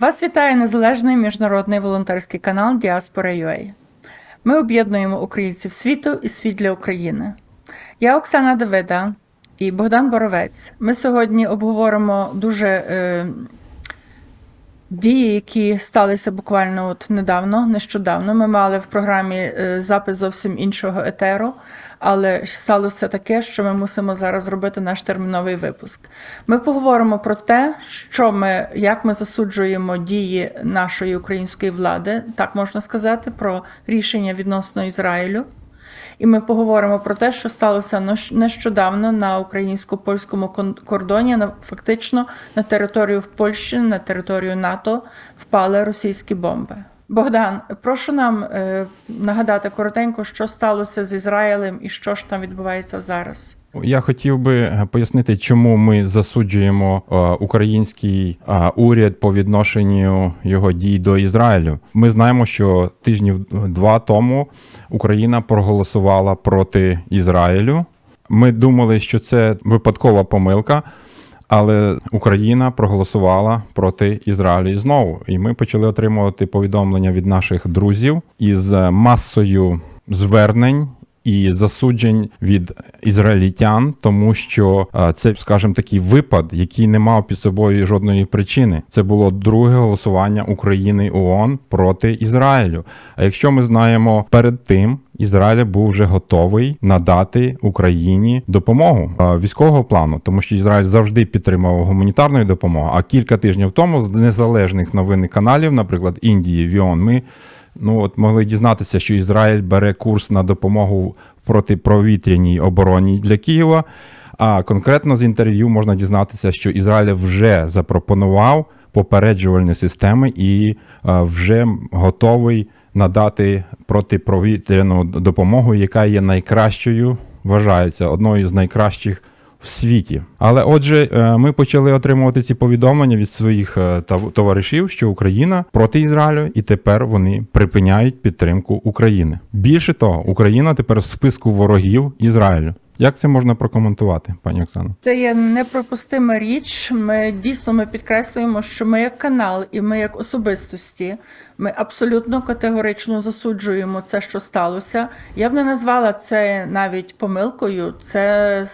Вас вітає незалежний міжнародний волонтерський канал Діаспора UA. Ми об'єднуємо українців світу і світ для України. Я Оксана Давида і Богдан Боровець. Ми сьогодні обговоримо дуже е, дії, які сталися буквально от недавно, нещодавно. Ми мали в програмі е, запис зовсім іншого етеру, але сталося таке, що ми мусимо зараз зробити наш терміновий випуск. Ми поговоримо про те, що ми, як ми засуджуємо дії нашої української влади, так можна сказати, про рішення відносно Ізраїлю. І ми поговоримо про те, що сталося нещ- нещодавно на українсько-польському кон- кордоні. На фактично на територію в Польщі, на територію НАТО впали російські бомби. Богдан, прошу нам е, нагадати коротенько, що сталося з Ізраїлем і що ж там відбувається зараз. Я хотів би е, пояснити, чому ми засуджуємо е, український е, уряд по відношенню його дій до Ізраїлю. Ми знаємо, що тижнів два тому Україна проголосувала проти Ізраїлю. Ми думали, що це випадкова помилка. Але Україна проголосувала проти Ізраїлю знову, і ми почали отримувати повідомлення від наших друзів із масою звернень і засуджень від ізраїльтян, тому що е, це, скажімо, такий випад, який не мав під собою жодної причини. Це було друге голосування України і ООН проти Ізраїлю. А якщо ми знаємо перед тим. Ізраїль був вже готовий надати Україні допомогу е, військового плану, тому що Ізраїль завжди підтримував гуманітарну допомогу. А кілька тижнів тому з незалежних новинних каналів, наприклад, Індії, Віон, ми ну от могли дізнатися, що Ізраїль бере курс на допомогу протиповітряній обороні для Києва. А конкретно з інтерв'ю можна дізнатися, що Ізраїль вже запропонував попереджувальні системи і е, вже готовий надати протиповітряну допомогу, яка є найкращою, вважається одною з найкращих в світі. Але отже, е, ми почали отримувати ці повідомлення від своїх е, товаришів, що Україна проти Ізраїлю, і тепер вони припиняють підтримку України. Більше того, Україна тепер в списку ворогів Ізраїлю. Як це можна прокоментувати, пані Оксано? Це є непропустима річ. Ми дійсно ми підкреслюємо, що ми як канал і ми як особистості, ми абсолютно категорично засуджуємо це, що сталося. Я б не назвала це навіть помилкою. Це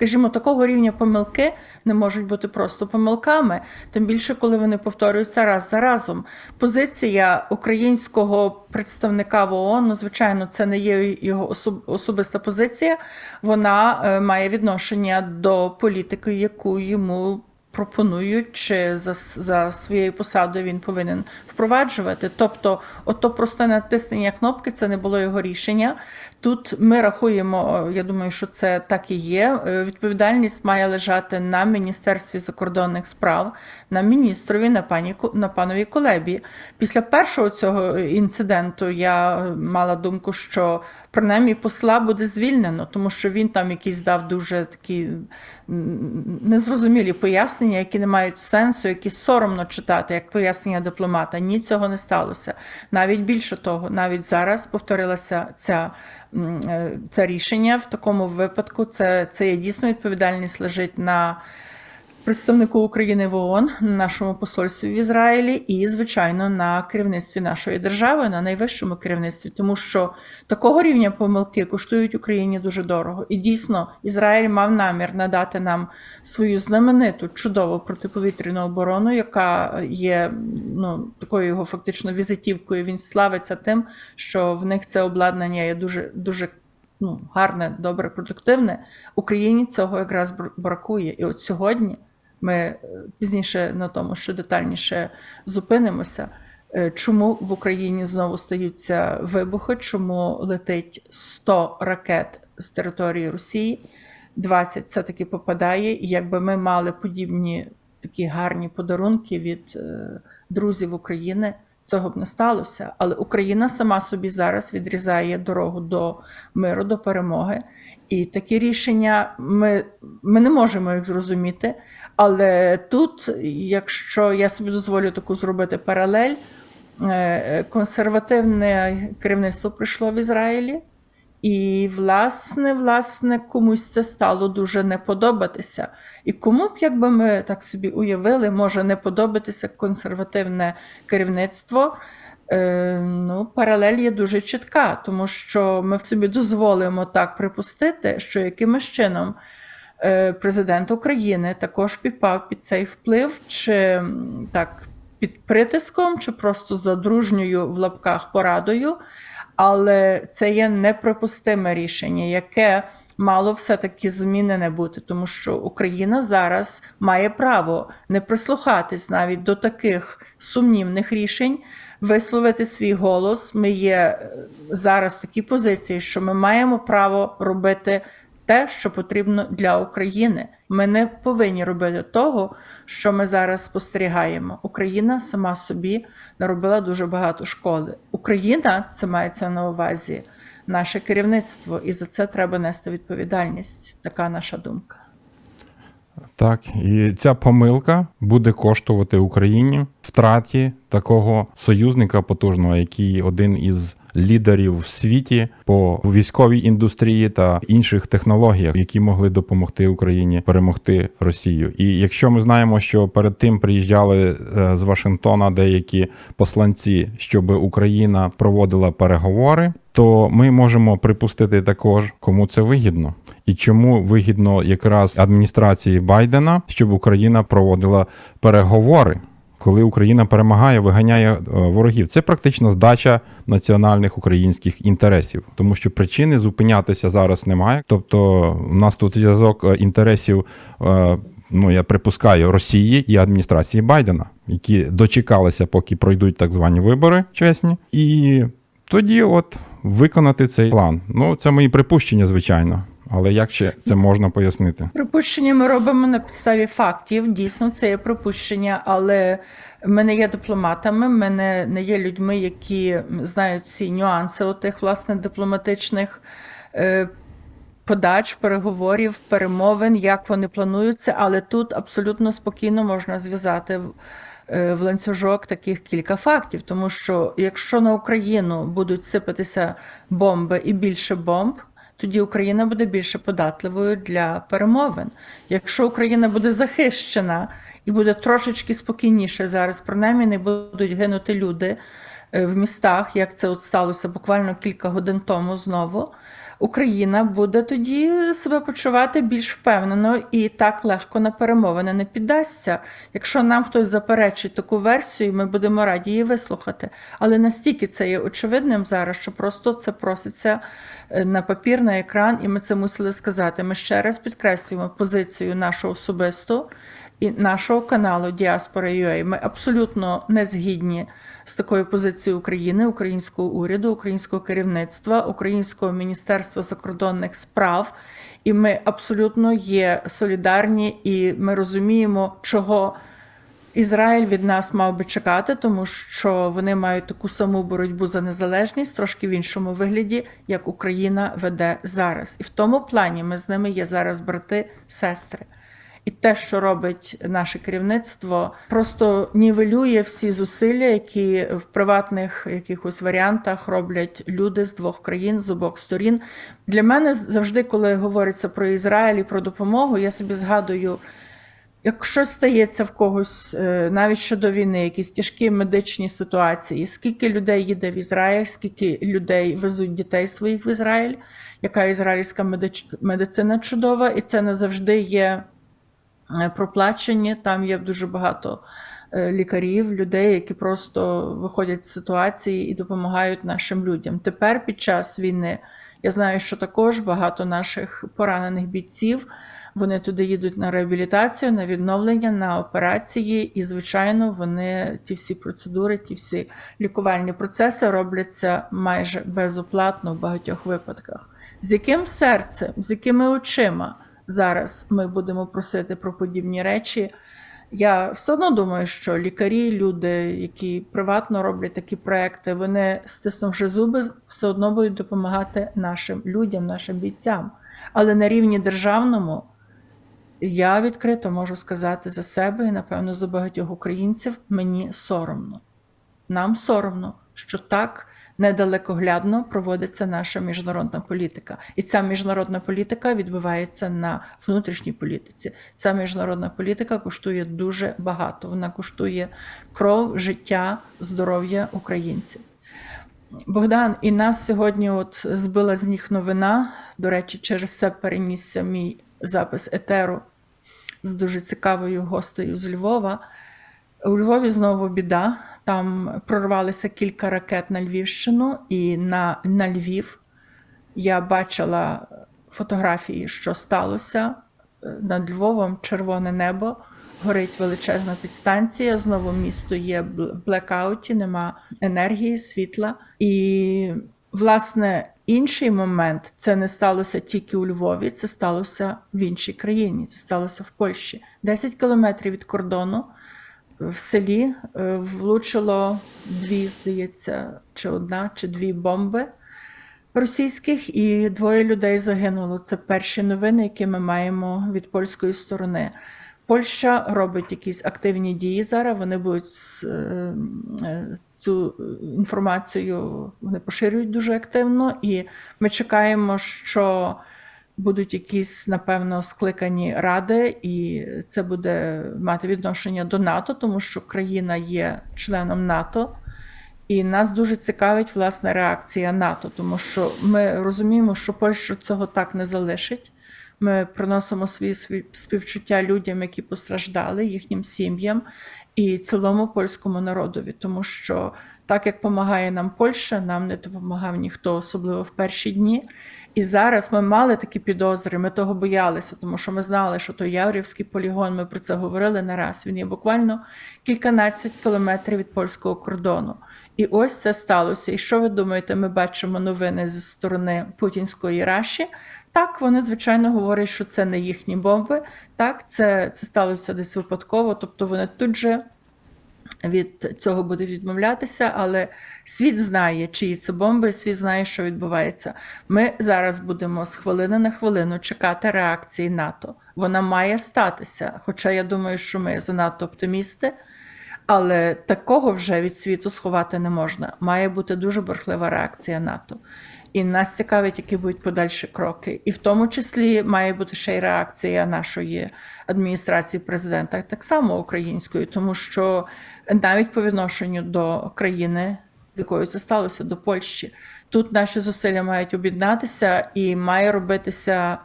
Скажімо, такого рівня помилки не можуть бути просто помилками, тим більше, коли вони повторюються раз за разом. Позиція українського представника в ООН, ну, звичайно, це не є його особиста позиція. Вона е, має відношення до політики, яку йому пропонують, чи за, за своєю посадою він повинен впроваджувати. Тобто, ото просте натиснення кнопки це не було його рішення. Тут ми рахуємо, е, я думаю, що це так і є. е, Відповідальність має лежати на Міністерстві закордонних справ, на міністрові, на пані на панові Колебі. Після першого цього інциденту я е, мала думку, що принаймні посла буде звільнено, тому що він там якісь дав дуже такі незрозумілі пояснення, які не мають сенсу, які соромно читати як пояснення дипломата. Ні, цього не сталося. Навіть більше того, навіть зараз повторилася ця. Е, Це рішення в такому випадку. Це, це є дійсно відповідальність лежить на представнику України в ООН, на нашому посольстві в Ізраїлі і, звичайно, на керівництві нашої держави, на найвищому керівництві, тому що такого рівня помилки коштують Україні дуже дорого. І дійсно, Ізраїль мав намір надати нам свою знамениту чудову протиповітряну оборону, яка є ну такою його фактично візитівкою. Він славиться тим, що в них це обладнання є дуже дуже. Ну, гарне, добре, продуктивне. Україні цього якраз бр- бракує. І от сьогодні ми е, пізніше на тому, що детальніше зупинимося. е, Чому в Україні знову стаються вибухи? Чому летить 100 ракет з території Росії? 20 все-таки попадає. І якби ми мали подібні такі гарні подарунки від е, друзів України, цього б не сталося. Але Україна сама собі зараз відрізає дорогу до миру, до перемоги. І такі рішення ми, ми не можемо їх зрозуміти. Але тут, якщо я собі дозволю таку зробити паралель, е, консервативне керівництво прийшло в Ізраїлі, І, власне, власне, комусь це стало дуже не подобатися. І кому б, якби ми так собі уявили, може не подобатися консервативне керівництво. Е, ну, паралель є дуже чітка, тому що ми в собі дозволимо так припустити, що якимось чином президент України також підпав під цей вплив, чи так під притиском, чи просто за дружньою в лапках порадою. Але це є неприпустиме рішення, яке мало все-таки змінене бути, тому що Україна зараз має право не прислухатись навіть до таких сумнівних рішень, висловити свій голос. Ми є е, зараз в такій позиції, що ми маємо право робити те, що потрібно для України. Ми не повинні робити того, що ми зараз спостерігаємо. Україна сама собі наробила дуже багато шкоди. Україна це мається на увазі наше керівництво, і за це треба нести відповідальність. Така наша думка. Так, і ця помилка буде коштувати Україні втраті такого союзника потужного, який один із лідерів в світі по військовій індустрії та інших технологіях, які могли допомогти Україні перемогти Росію. І якщо ми знаємо, що перед тим приїжджали е, з Вашингтона деякі посланці, щоб Україна проводила переговори, то ми можемо припустити також, кому це вигідно. І чому вигідно якраз адміністрації Байдена, щоб Україна проводила переговори, коли Україна перемагає, виганяє е, ворогів. Це практично здача національних українських інтересів, тому що причини зупинятися зараз немає. Тобто, у нас тут зв'язок е, інтересів. е, Ну, я припускаю Росії і адміністрації Байдена, які дочекалися, поки пройдуть так звані вибори чесні, і тоді, от виконати цей план. Ну, це мої припущення, звичайно. Але як ще це можна пояснити? Припущення ми робимо на підставі фактів. Дійсно, це є припущення, але ми не є дипломатами, ми не, не є людьми, які знають ці нюанси отих власне дипломатичних е, подач, переговорів, перемовин, як вони плануються. Але тут абсолютно спокійно можна зв'язати е, в ланцюжок таких кілька фактів, тому що якщо на Україну будуть сипатися бомби і більше бомб, тоді Україна буде більше податливою для перемовин. Якщо Україна буде захищена і буде трошечки спокійніше зараз, принаймні не будуть гинути люди е, в містах, як це от сталося буквально кілька годин тому знову. Україна буде тоді себе почувати більш впевнено і так легко на перемовини не піддасться. Якщо нам хтось заперечить таку версію, ми будемо раді її вислухати. Але настільки це є очевидним зараз, що просто це проситься е, на папір, на екран, і ми це мусили сказати. Ми ще раз підкреслюємо позицію нашу особисту і нашого каналу Діаспора.ua. Ми абсолютно не згідні з такою позицією України, українського уряду, українського керівництва, українського міністерства закордонних справ. І ми абсолютно є солідарні, і ми розуміємо, чого Ізраїль від нас мав би чекати, тому що вони мають таку саму боротьбу за незалежність, трошки в іншому вигляді, як Україна веде зараз. І в тому плані ми з ними є зараз брати, сестри. І те, що робить наше керівництво, просто нівелює всі зусилля, які в приватних якихось варіантах роблять люди з двох країн, з обох сторін. Для мене завжди, коли говориться про Ізраїль і про допомогу, я собі згадую. Як щось стається в когось е, навіть щодо війни, якісь тяжкі медичні ситуації, скільки людей їде в Ізраїль, скільки людей везуть дітей своїх в Ізраїль, яка ізраїльська медицина чудова, і це не завжди є проплачені. Там є дуже багато е, лікарів, людей, які просто виходять з ситуації і допомагають нашим людям. Тепер під час війни я знаю, що також багато наших поранених бійців. Вони туди їдуть на реабілітацію, на відновлення, на операції, і, звичайно, вони ті всі процедури, ті всі лікувальні процеси робляться майже безоплатно в багатьох випадках. З яким серцем, з якими очима зараз ми будемо просити про подібні речі? Я все одно думаю, що лікарі, люди, які приватно роблять такі проекти, вони, стиснувши зуби, все одно будуть допомагати нашим людям, нашим бійцям. Але на рівні державному я відкрито можу сказати за себе і, напевно, за багатьох українців, мені соромно. Нам соромно, що так недалекоглядно проводиться наша міжнародна політика. І ця міжнародна політика відбувається на внутрішній політиці. Ця міжнародна політика коштує дуже багато. Вона коштує кров, життя, здоров'я українців. Богдан, і нас сьогодні от збила з ніг новина. До речі, через це перенісся мій запис етеру з дуже цікавою гостею з Львова. У Львові знову біда. Там прорвалися кілька ракет на Львівщину і на, на Львів. Я бачила фотографії, що сталося. Е, Над Львовом червоне небо, горить величезна підстанція. Знову місто є бл- блекауті, нема енергії, світла. І, власне, інший момент це не сталося тільки у Львові, це сталося в іншій країні. Це сталося в Польщі. 10 кілометрів від кордону в селі е, влучило дві, здається, чи одна, чи дві бомби російських, і двоє людей загинуло. Це перші новини, які ми маємо від польської сторони. Польща робить якісь активні дії зараз. Вони будуть е, е, цю інформацію вони поширюють дуже активно, і ми чекаємо, що будуть якісь, напевно, скликані ради, і це буде мати відношення до НАТО, тому що країна є членом НАТО. І нас дуже цікавить власне реакція НАТО, тому що ми розуміємо, що Польща цього так не залишить. Ми приносимо свої співчуття людям, які постраждали, їхнім сім'ям і цілому польському народові, тому що так як допомагає нам Польща, нам не допомагав ніхто, особливо в перші дні. І зараз ми мали такі підозри, ми того боялися, тому що ми знали, що той Яврівський полігон, ми про це говорили не раз. Він є буквально кільканадцять кілометрів від польського кордону. І ось це сталося. І що ви думаєте? Ми бачимо новини зі сторони путінської Раші. Так, вони звичайно говорять, що це не їхні бомби. Так, це, це сталося десь випадково. Тобто вони тут же від цього будуть відмовлятися, але світ знає, чиї це бомби, світ знає, що відбувається. Ми зараз будемо з хвилини на хвилину чекати реакції НАТО. Вона має статися. Хоча я думаю, що ми занадто оптимісти. Але такого вже від світу сховати не можна. Має бути дуже бурхлива реакція НАТО. І нас цікавить, які будуть подальші кроки. І в тому числі має бути ще й реакція нашої адміністрації президента, так само української, тому що навіть по відношенню до країни, з якою це сталося, до Польщі, тут наші зусилля мають об'єднатися і має робитися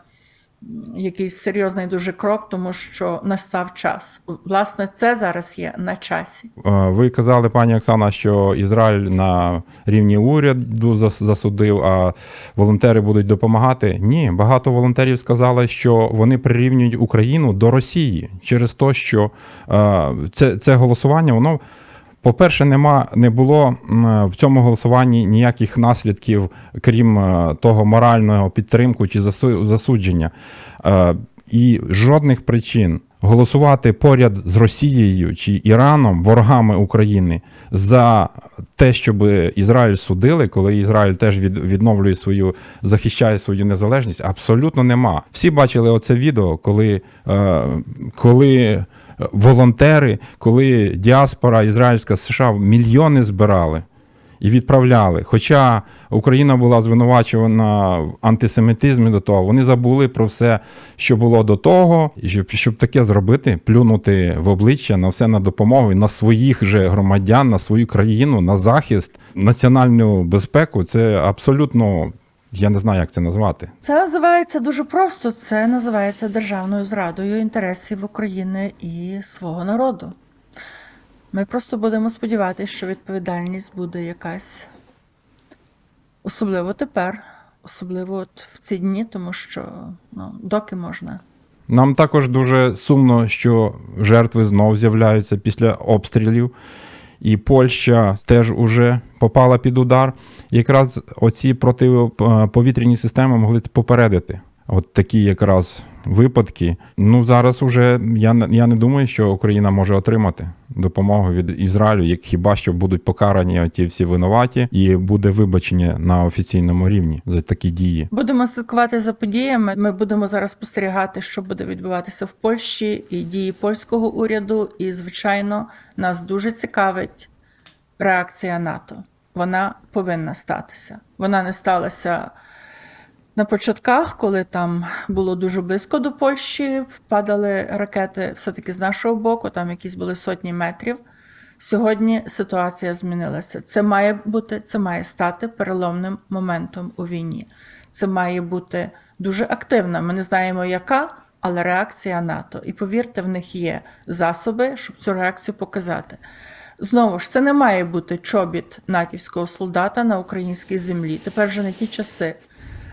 якийсь серйозний дуже крок, тому що настав час. Власне, це зараз є на часі. Ви казали, пані Оксана, що Ізраїль на рівні уряду засудив, а волонтери будуть допомагати. Ні, багато волонтерів сказали, що вони прирівнюють Україну до Росії через те, що це, це голосування, воно. По-перше, нема не було в цьому голосуванні ніяких наслідків, крім е, того морального підтримку чи засудження. Е, І жодних причин голосувати поряд з Росією чи Іраном, ворогами України, за те, щоб Ізраїль судили, коли Ізраїль теж відновлює свою, захищає свою незалежність, абсолютно нема. Всі бачили оце відео, коли, е, коли волонтери, коли діаспора ізраїльська США мільйони збирали і відправляли. Хоча Україна була звинувачувана в антисемітизмі до того, вони забули про все, що було до того, щоб, щоб таке зробити, плюнути в обличчя на все на допомогу, на своїх же громадян, на свою країну, на захист, національну безпеку. Це абсолютно. Я не знаю, як це назвати. Це називається дуже просто. Це називається державною зрадою інтересів України і свого народу. Ми просто будемо сподіватися, що відповідальність буде якась, особливо тепер, особливо от в ці дні, тому що ну, доки можна. Нам також дуже сумно, що жертви знов з'являються після обстрілів, і Польща теж уже попала під удар. Якраз оці протиповітряні системи могли попередити. От такі якраз випадки. Ну зараз уже я, я не думаю, що Україна може отримати допомогу від Ізраїлю, як хіба що будуть покарані ті всі винуваті, і буде вибачення на офіційному рівні за такі дії. Будемо слідкувати за подіями. Ми будемо зараз спостерігати, що буде відбуватися в Польщі і дії польського уряду. І, звичайно, нас дуже цікавить реакція НАТО. вона повинна статися. Вона не сталася на початках, коли там було дуже близько до Польщі, падали ракети все-таки з нашого боку, там якісь були сотні метрів. Сьогодні ситуація змінилася. Це має бути, це має стати переломним моментом у війні. Це має бути дуже активна. Ми не знаємо, яка, але реакція НАТО. І повірте, в них є засоби, щоб цю реакцію показати. Знову ж, це не має бути чобіт натівського солдата на українській землі. Тепер вже не ті часи.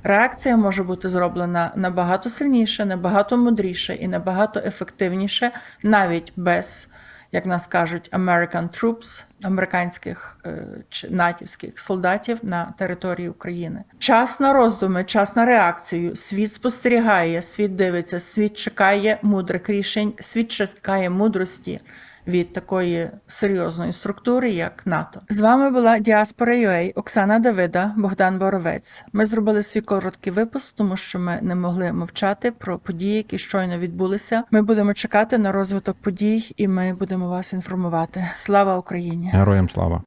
Реакція може бути зроблена набагато сильніше, набагато мудріше і набагато ефективніше, навіть без, як нас кажуть, American troops, американських е, чи натівських солдатів на території України. Час на роздуми, час на реакцію. Світ спостерігає, світ дивиться, світ чекає мудрих рішень, світ чекає мудрості від такої серйозної структури, як НАТО. З вами була Діаспора UA, Оксана Давида, Богдан Боровець. Ми зробили свій короткий випуск, тому що ми не могли мовчати про події, які щойно відбулися. Ми будемо чекати на розвиток подій, і ми будемо вас інформувати. Слава Україні! Героям слава!